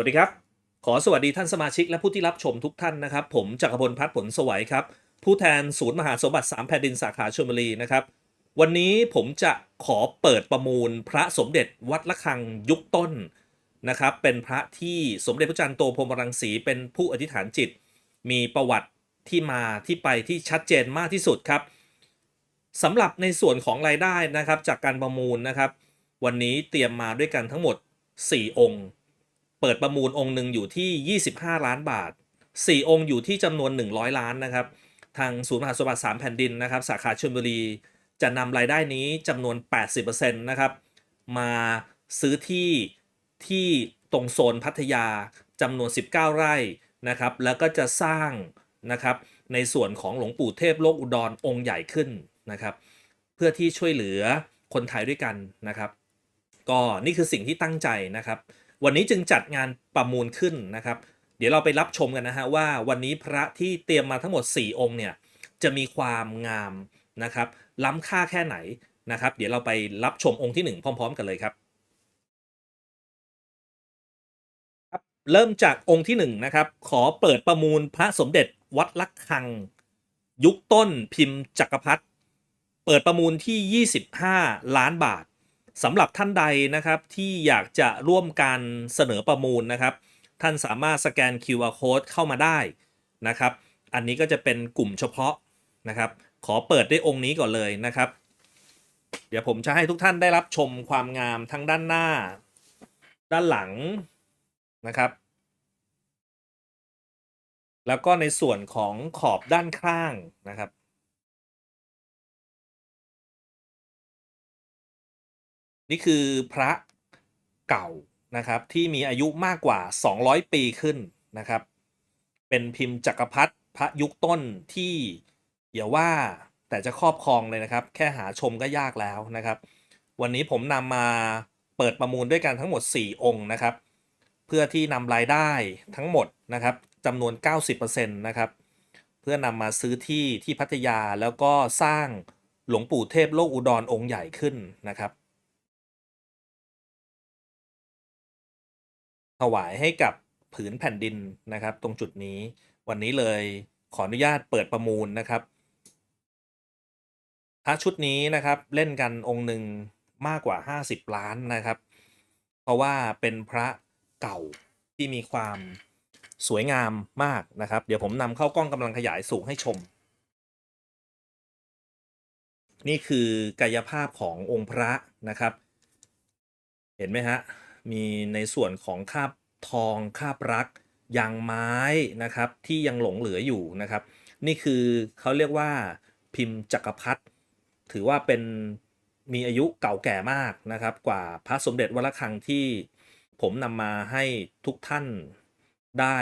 สวัสดีครับ ขอสวัสดีท่านสมาชิกและผู้ที่รับชมทุกท่านนะครับ ผมจักรพลพัฒน์ผลสวัยครับ ผู้แทนศูนย์มหาสมบัติ 3 แผ่นดินสาขาชลบุรีนะครับ วันนี้ผมจะขอเปิดประมูลพระสมเด็จวัดละคังยุคต้นนะครับ เป็นพระที่สมเด็จพระจันทร์โตพรมรังสีเป็นผู้อธิษฐานจิต มีประวัติที่มาที่ไปที่ชัดเจนมากที่สุดครับสำหรับในส่วนของรายได้นะครับจากการประมูลนะครับ วันนี้เตรียมมาด้วยกันทั้งหมด 4 องค์ เปิดประมูลองค์หนึ่งอยู่ที่ 25 ล้านบาท 4 องค์อยู่ที่จำนวน 100 ล้านนะครับ ทางศูนย์มหาสมบัติ3แผ่นดินนะครับ สาขาชลบุรี จะนำรายได้นี้จำนวน 80%นะครับ มาซื้อที่ที่ตรงโซนพัทยาจำนวน 19 ไร่นะครับ แล้วก็จะสร้างนะครับในส่วนของหลวงปู่เทพโลกอุดรองค์ใหญ่ขึ้นนะครับ เพื่อที่ช่วยเหลือคนไทยด้วยกันนะครับ ก็นี่คือสิ่งที่ตั้งใจนะครับ วันนี้จึงจัดงานประมูลขึ้นนะครับ เดี๋ยวเราไปรับชมกันนะฮะว่าวันนี้พระที่เตรียมมาทั้งหมด 4 องค์เนี่ยจะมีความงามนะครับ ล้ำค่าแค่ไหนนะครับ เดี๋ยวเราไปรับชมองค์ที่ 1 พร้อม ๆ กันเลยครับครับเริ่มจากองค์ที่1นะครับขอเปิดประมูลพระสมเด็จวัดลักคัง ยุคต้นพิมพ์จักรพรรดิเปิดประมูลที่ 25 ล้านบาท สำหรับท่านใดนะครับที่อยากจะร่วมการเสนอประมูลนะครับ ท่านสามารถสแกน QR code เข้ามาได้นะครับ อันนี้ก็จะเป็นกลุ่มเฉพาะนะครับ ขอเปิดด้วยองค์นี้ก่อนเลยนะครับ เดี๋ยวผมจะให้ทุกท่านได้รับชมความงามทั้งด้านหน้า ด้านหลังนะครับ แล้วก็ในส่วนของขอบด้านข้างนะครับ นี่คือพระเก่านะครับที่มีอายุมากกว่า 200 ปีขึ้นนะครับ เป็นพิมพ์จักรพรรดิพระยุคต้นที่อย่าว่าแต่จะครอบครองเลยนะครับ แค่หาชมก็ยากแล้วนะครับ วันนี้ผมนำมาเปิดประมูลด้วยกันทั้งหมด 4 องค์นะครับ เพื่อที่นำรายได้ทั้งหมดนะครับจำนวน 90%นะครับ เพื่อนำมาซื้อที่ที่พัทยาแล้วก็สร้างหลวงปู่เทพโลกอุดรองค์ใหญ่ขึ้นนะครับ ถวายให้กับผืนแผ่นดินนะครับ ตรงจุดนี้ วันนี้เลยขออนุญาตเปิดประมูลนะครับพระชุดนี้นะครับเล่นกันองค์หนึ่งมากกว่า 50 ล้านนะครับ เพราะว่าเป็นพระเก่าที่มีความสวยงามมากนะครับ เดี๋ยวผมนำเข้ากล้องกำลังขยายสูงให้ชม นี่คือกายภาพขององค์พระนะครับ เห็นไหมฮะ มีในส่วนของคาบทองคาบรักยางไม้นะครับที่ยังหลงเหลืออยู่นะครับ นี่คือเขาเรียกว่าพิมพ์จักรพรรดิถือว่าเป็นมีอายุเก่าแก่มากนะครับ กว่าพระสมเด็จวัดระฆังที่ผมนำมาให้ทุกท่านได้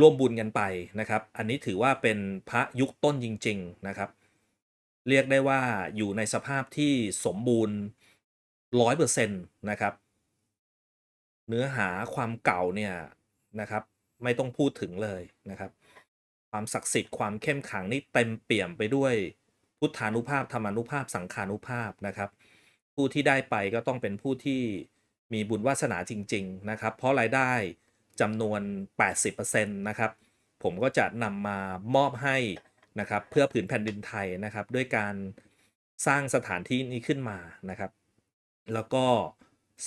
ร่วมบุญกันไปนะครับ อันนี้ถือว่าเป็นพระยุคต้นจริง ๆนะครับ เรียกได้ว่าอยู่ในสภาพที่สมบูรณ์ร้อยเปอร์เซ็นต์นะครับ เนื้อหาความเก่าเนี่ยนะครับ ไม่ต้องพูดถึงเลยนะครับ ความศักดิ์สิทธิ์ความเข้มขังนี่เต็มเปี่ยมไปด้วยพุทธานุภาพธรรมานุภาพสังขานุภาพนะครับ ผู้ที่ได้ไปก็ต้องเป็นผู้ที่มีบุญวาสนาจริง ๆ นะครับ เพราะรายได้จำนวน 80%นะครับ ผมก็จะนำมามอบให้นะครับ เพื่อผืนแผ่นดินไทยนะครับ ด้วยการสร้างสถานที่นี้ขึ้นมานะครับ แล้วก็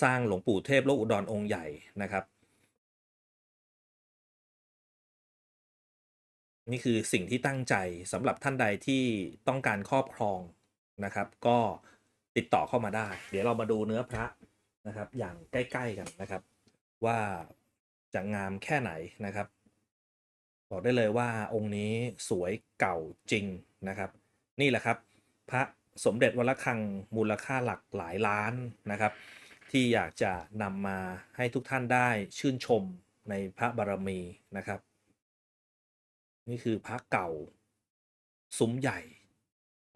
สร้างหลวงปู่เทพโลกอุดรองค์ใหญ่นะครับ นี่คือสิ่งที่ตั้งใจสำหรับท่านใดที่ต้องการครอบครองนะครับ ก็ติดต่อเข้ามาได้ เดี๋ยวเรามาดูเนื้อพระนะครับ อย่างใกล้ ๆกันนะครับ ว่าจะงามแค่ไหนนะครับ บอกได้เลยว่าองค์นี้สวยเก่าจริงนะครับ นี่แหละครับ พระสมเด็จวัดระฆังมูลค่าหลักหลายล้านนะครับ ที่อยากจะนำมาให้ทุกท่านได้ชื่นชมในพระบารมีนะครับ นี่คือพระเก่าซุ้มใหญ่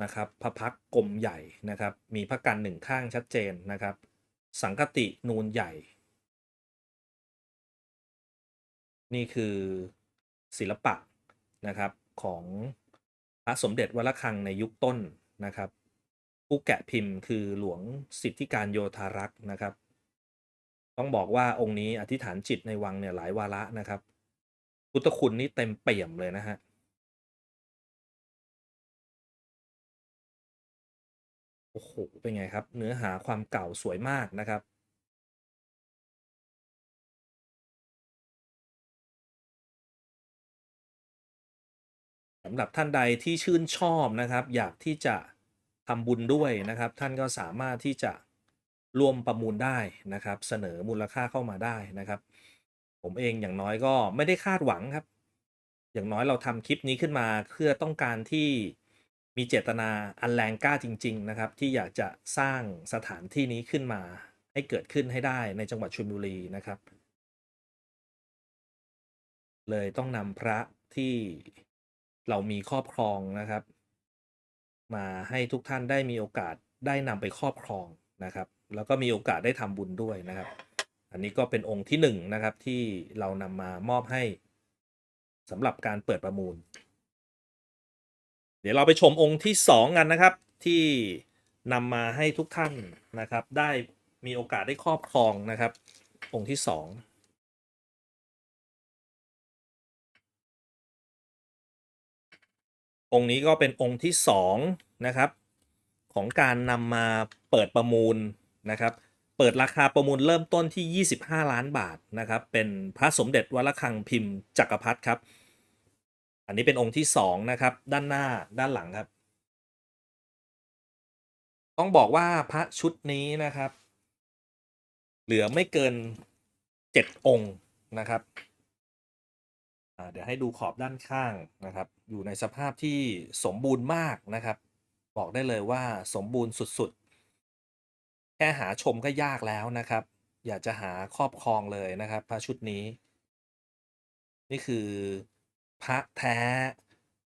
นะครับ พระพักตร์กลมใหญ่นะครับ มีพระกันหนึ่งข้างชัดเจนนะครับ สังกตินูนใหญ่ นี่คือศิลปะนะครับของพระสมเด็จวัดระฆังในยุคต้นนะครับ ผู้แกะพิมพ์คือหลวงสิทธิการโยธารักษ์นะครับ ต้องบอกว่าองค์นี้อธิษฐานจิตในวังเนี่ยหลายวาระนะครับ พุทธคุณนี่เต็มเปี่ยมเลยนะฮะโอ้โห เป็นไงครับ เนื้อหาความเก่าสวยมากนะครับ สำหรับท่านใดที่ชื่นชอบนะครับ อยากที่จะ ทำบุญด้วยนะครับ ท่านก็สามารถที่จะร่วมประมูลได้นะครับ เสนอมูลค่าเข้ามาได้นะครับ ผมเองอย่างน้อยก็ไม่ได้คาดหวังครับ อย่างน้อยเราทำคลิปนี้ขึ้นมาเพื่อต้องการที่มีเจตนาอันแรงกล้าจริง ๆ นะครับ ที่อยากจะสร้างสถานที่นี้ขึ้นมา ให้เกิดขึ้นให้ได้ในจังหวัดชลบุรีนะครับ เลยต้องนำพระที่เรามีครอบครองนะครับ มาให้ทุกท่านได้มีโอกาสได้นำไปครอบครองนะครับ แล้วก็มีโอกาสได้ทำบุญด้วยนะครับ อันนี้ก็เป็นองค์ที่หนึ่งนะครับที่เรานำมามอบให้สำหรับการเปิดประมูล เดี๋ยวเราไปชมองค์ที่สองกันนะครับ ที่นำมาให้ทุกท่านนะครับ ได้มีโอกาสได้ครอบครองนะครับ องค์ที่สอง องค์นี้ก็เป็นองค์ที่สองนะครับของการนำมาเปิดประมูลนะครับเปิดราคาประมูลเริ่มต้นที่ 25 ล้านบาทนะครับเป็นพระสมเด็จวัดระฆังพิมพ์จักรพรรดิครับ อันนี้เป็นองค์ที่สองนะครับด้านหน้าด้านหลังครับ ต้องบอกว่าพระชุดนี้นะครับ เหลือไม่เกิน 7 องค์นะครับ เดี๋ยวให้ดูขอบด้านข้างนะครับ อยู่ในสภาพที่สมบูรณ์มากนะครับ บอกได้เลยว่าสมบูรณ์สุดๆ แค่หาชมก็ยากแล้วนะครับ อยากจะหาครอบครองเลยนะครับพระชุดนี้ นี่คือพระแท้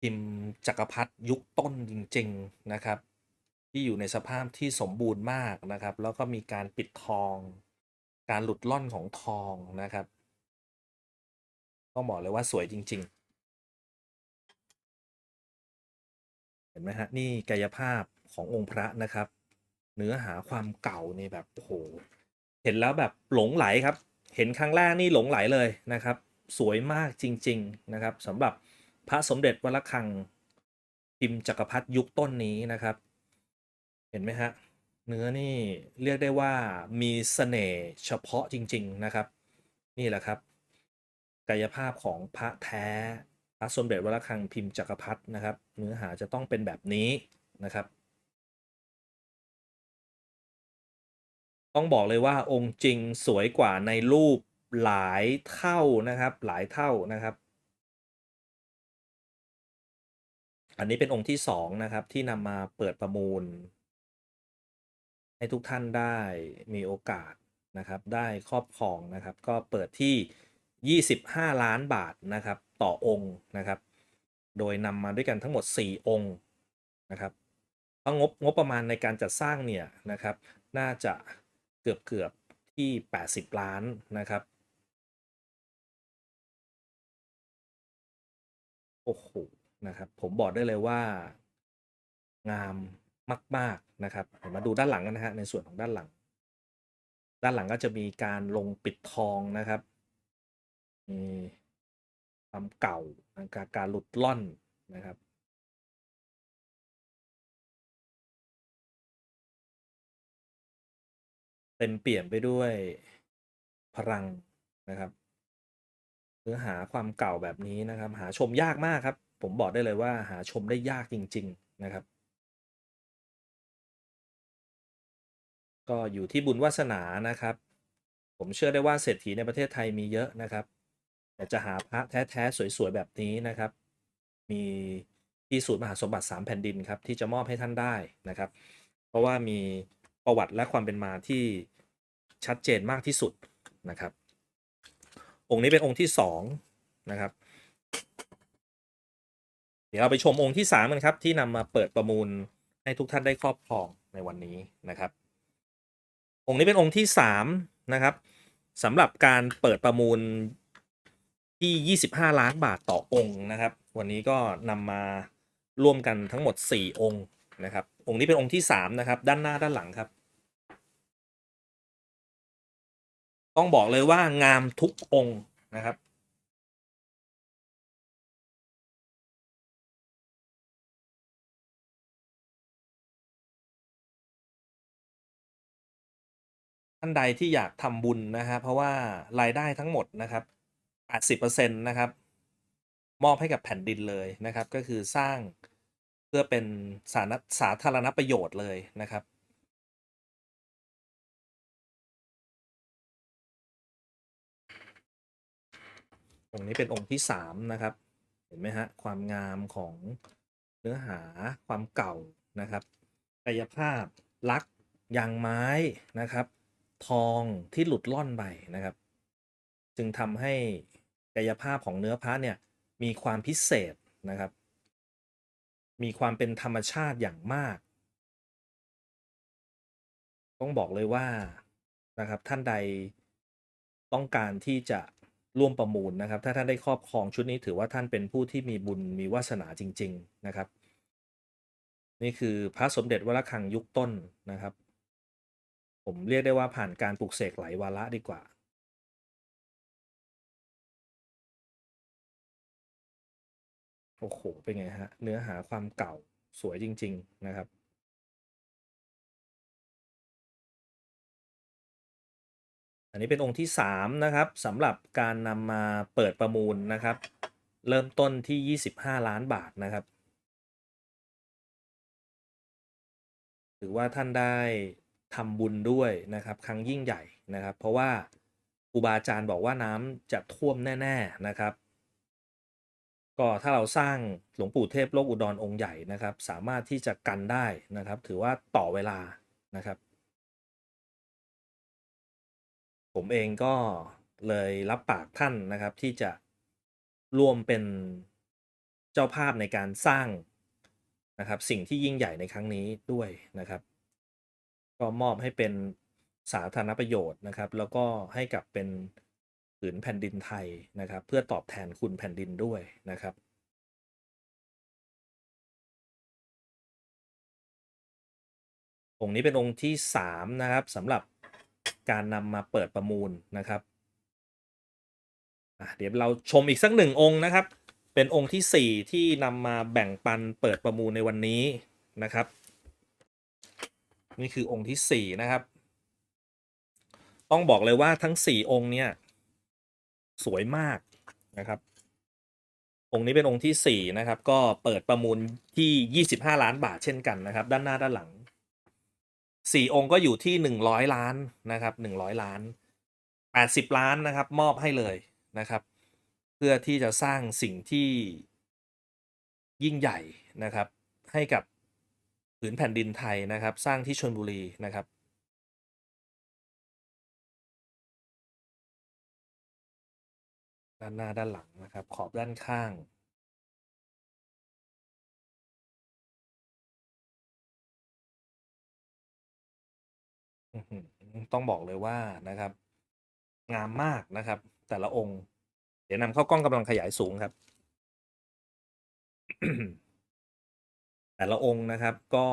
พิมพ์จักรพรรดิยุคต้นจริง ๆนะครับ ที่อยู่ในสภาพที่สมบูรณ์มากนะครับ แล้วก็มีการปิดทอง การหลุดล่อนของทองนะครับ ต้องบอกเลยว่าสวยจริง ๆ เห็นไหมฮะ นี่กายภาพขององค์พระนะครับ เนื้อหาความเก่านี่แบบโหเห็นแล้วแบบหลงไหลครับ เห็นครั้งแรกนี่หลงไหลเลยนะครับ สวยมากจริง ๆนะครับสำหรับพระสมเด็จวัดระฆังพิมพ์จักรพรรดิยุคต้นนี้นะครับ เห็นไหมฮะเนื้อนี่เรียกได้ว่ามีเสน่ห์เฉพาะจริง ๆนะครับ นี่แหละครับ กายภาพของพระแท้พระสมเด็จวระฆังพิมพ์จักรพรรดินะครับ เนื้อหาจะต้องเป็นแบบนี้นะครับ ต้องบอกเลยว่าองค์จริงสวยกว่าในรูปหลายเท่านะครับ หลายเท่านะครับ อันนี้เป็นองค์ที่สองนะครับที่นำมาเปิดประมูล ให้ทุกท่านได้มีโอกาสนะครับ ได้ครอบครองนะครับ ก็เปิดที่ 25 ล้านบาทนะครับ ต่อองค์นะครับ โดยนำมาด้วยกันทั้งหมด 4 องค์นะครับก็งบงบประมาณในการจัดสร้างเนี่ยนะครับ น่าจะเกือบเกือบที่ 80 ล้านนะครับโอ้โหนะครับ ผมบอกได้เลยว่างามมาก ๆนะครับมาดูด้านหลังกันนะฮะในส่วนของด้านหลัง ด้านหลังก็จะมีการลงปิดทองนะครับ มีความเก่าการการหลุดล่อนนะครับเต็มเปี่ยมไปด้วยพลังนะครับเนื้อหาความเก่าแบบนี้นะครับ หาชมยากมากครับ ผมบอกได้เลยว่าหาชมได้ยากจริง ๆนะครับ ก็อยู่ที่บุญวาสนานะครับ ผมเชื่อได้ว่าเศรษฐีในประเทศไทยมีเยอะนะครับ แต่จะหาพระแท้ๆสวยๆแบบนี้นะครับ มีที่ศูนย์มหาสมบัติ 3 แผ่นดินครับที่จะมอบให้ท่านได้นะครับ เพราะว่ามีประวัติและความเป็นมาที่ชัดเจนมากที่สุดนะครับ องค์นี้เป็นองค์ที่สองนะครับ เดี๋ยวเราไปชมองค์ที่สามกันครับที่นำมาเปิดประมูลให้ทุกท่านได้ครอบครองในวันนี้นะครับ องค์นี้เป็นองค์ที่สามนะครับสำหรับการเปิดประมูล ที่ 25 ล้านบาทต่อองค์นะครับ วันนี้ก็นำมาร่วมกันทั้งหมด 4 องค์นะครับ องค์นี้เป็นองค์ที่ 3 นะครับ ด้านหน้าด้านหลังครับ ต้องบอกเลยว่างามทุกองค์นะครับท่านใดที่อยากทำบุญนะครับเพราะว่ารายได้ทั้งหมดนะครับ 80%นะครับ มอบให้กับแผ่นดินเลยนะครับ ก็คือสร้างเพื่อเป็นสารณสาธารณประโยชน์เลยนะครับองค์นี้เป็นองค์ที่สามนะครับ เห็นไหมฮะ ความงามของเนื้อหาความเก่านะครับกายภาพลักษณ์ยางไม้นะครับ ทองที่หลุดล่อนไปนะครับ จึงทำให้ กายภาพของเนื้อพระเนี่ยมีความพิเศษนะครับ มีความเป็นธรรมชาติอย่างมาก ต้องบอกเลยว่านะครับท่านใดต้องการที่จะร่วมประมูลนะครับ ถ้าท่านได้ครอบครองชุดนี้ถือว่าท่านเป็นผู้ที่มีบุญมีวาสนาจริง ๆนะครับ นี่คือพระสมเด็จวรคังยุคต้นนะครับ ผมเรียกได้ว่าผ่านการปลูกเสกหลายวาระดีกว่า โอ้โห เป็นไงฮะ เนื้อหาความเก่าสวยจริง ๆ นะครับ อันนี้เป็นองค์ที่ 3 นะครับสำหรับการนำมาเปิดประมูลนะครับ เริ่มต้นที่ 25 ล้านบาทนะครับถือว่าท่านได้ทำบุญด้วยนะครับ ครั้งยิ่งใหญ่นะครับ เพราะว่าครูบาอาจารย์บอกว่าน้ำจะท่วมแน่ ๆนะครับ ก็ถ้าเราสร้างหลวงปู่เทพโลกอุดรองค์ใหญ่นะครับ สามารถที่จะกันได้นะครับ ถือว่าต่อเวลานะครับ ผมเองก็เลยรับปากท่านนะครับที่จะร่วมเป็นเจ้าภาพในการสร้างนะครับ สิ่งที่ยิ่งใหญ่ในครั้งนี้ด้วยนะครับ ก็มอบให้เป็นสาธารณประโยชน์นะครับ แล้วก็ให้กับเป็น ผืนแผ่นดินไทยนะครับ เพื่อตอบแทนคุณแผ่นดินด้วยนะครับองค์นี้เป็นองค์ที่สามนะครับสำหรับการนำมาเปิดประมูลนะครับเดี๋ยวเราชมอีกสักหนึ่งองค์นะครับ เป็นองค์ที่สี่ที่นำมาแบ่งปันเปิดประมูลในวันนี้นะครับ นี่คือองค์ที่สี่นะครับ ต้องบอกเลยว่าทั้งสี่องค์เนี่ย สวยมากนะครับ องค์นี้เป็นองค์ที่สี่นะครับ ก็เปิดประมูลที่25ล้านบาทเช่นกันนะครับ ด้านหน้าด้านหลังสี่องค์ก็อยู่ที่หนึ่งร้อยล้านนะครับหนึ่งร้อยล้านแปดสิบล้านนะครับ มอบให้เลยนะครับ เพื่อที่จะสร้างสิ่งที่ยิ่งใหญ่นะครับ ให้กับผืนแผ่นดินไทยนะครับ สร้างที่ชนบุรีนะครับ ด้านหน้าด้านหลังนะครับ ขอบด้านข้าง อื้อหือต้องบอกเลยว่านะครับ งามมากนะครับ แต่ละองค์ เดี๋ยวนำเข้ากล้องกำลังขยายสูงครับ แต่ละองค์นะครับ ก็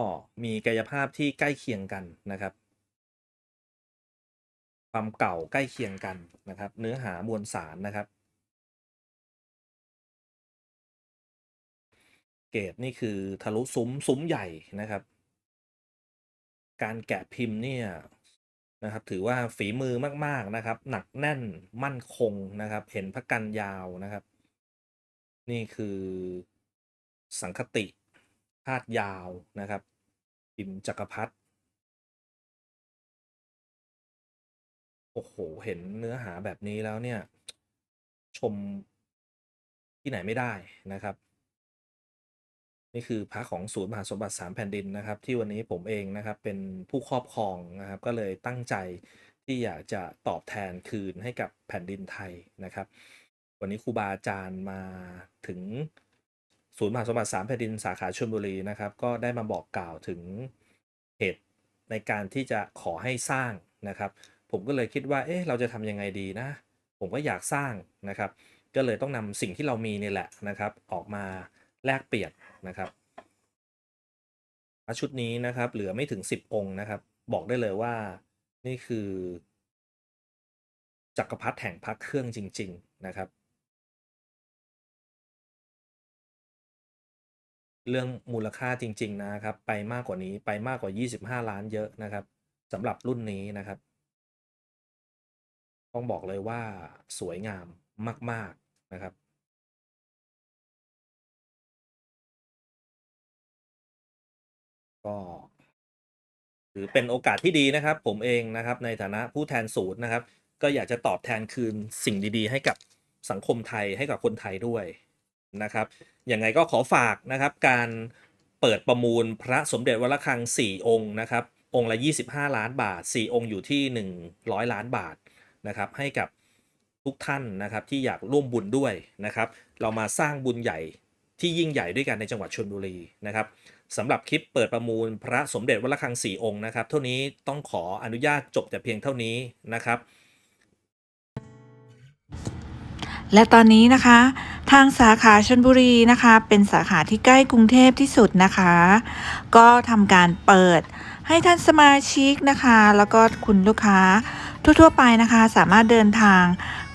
มีกายภาพที่ใกล้เคียงกันนะครับ ความเก่าใกล้เคียงกันนะครับ เนื้อหามวลสารนะครับ เกรดนี่คือทะลุซุ้มซุ้มใหญ่นะครับ การแกะพิมพ์เนี่ยนะครับ ถือว่าฝีมือมากๆนะครับ หนักแน่นมั่นคงนะครับ เห็นพระกันยาวนะครับ นี่คือสังคติธาตุยาวนะครับพิมพ์จักรพรรดิโอ้โห เห็นเนื้อหาแบบนี้แล้วเนี่ย ชมที่ไหนไม่ได้นะครับ นี่คือพระของศูนย์มหาสมบัติสามแผ่นดินนะครับ ที่วันนี้ผมเองนะครับเป็นผู้ครอบครองนะครับ ก็เลยตั้งใจที่อยากจะตอบแทนคืนให้กับแผ่นดินไทยนะครับ วันนี้ครูบาอาจารย์มาถึงศูนย์มหาสมบัติสามแผ่นดินสาขาชลบุรีนะครับ ก็ได้มาบอกกล่าวถึงเหตุในการที่จะขอให้สร้างนะครับ ผมก็เลยคิดว่าเอ๊ะเราจะทำยังไงดีนะ ผมก็อยากสร้างนะครับ ก็เลยต้องนำสิ่งที่เรามีนี่แหละนะครับ ออกมา แลกเปลี่ยนนะครับพระชุดนี้นะครับ เหลือไม่ถึง 10 องค์นะครับ บอกได้เลยว่านี่คือ จักรพรรดิแห่งพระเครื่องจริง ๆ นะครับ เรื่องมูลค่าจริง ๆ นะครับ ไปมากกว่านี้ไปมากกว่า 25 ล้านเยอะนะครับสำหรับรุ่นนี้นะครับ ต้องบอกเลยว่าสวยงามมาก ๆนะครับ ก็ถือเป็นโอกาสที่ดีนะครับ ผมเองนะครับ ในฐานะผู้แทนศูนย์นะครับ ก็อยากจะตอบแทนคืนสิ่งดีๆ ให้กับสังคมไทยให้กับคนไทยด้วยนะครับยังไงก็ขอฝากนะครับ การเปิดประมูลพระสมเด็จวระฆัง 4 องค์นะครับ องค์ละ 25 ล้านบาท 4 องค์อยู่ที่ 100 ล้านบาทนะครับ ให้กับทุกท่านนะครับที่อยากร่วมบุญด้วยนะครับ เรามาสร้างบุญใหญ่ที่ยิ่งใหญ่ด้วยกันในจังหวัดชลบุรีนะครับ สำหรับคลิปเปิดประมูลพระสมเด็จวัดระฆัง4องค์นะครับ เท่านี้ต้องขออนุญาตจบแต่เพียงเท่านี้นะครับ และตอนนี้นะคะ ทางสาขาชนบุรีนะคะ เป็นสาขาที่ใกล้กรุงเทพที่สุดนะคะ ก็ทำการเปิดให้ท่านสมาชิกนะคะ แล้วก็คุณลูกค้าทั่วๆไปนะคะ สามารถเดินทาง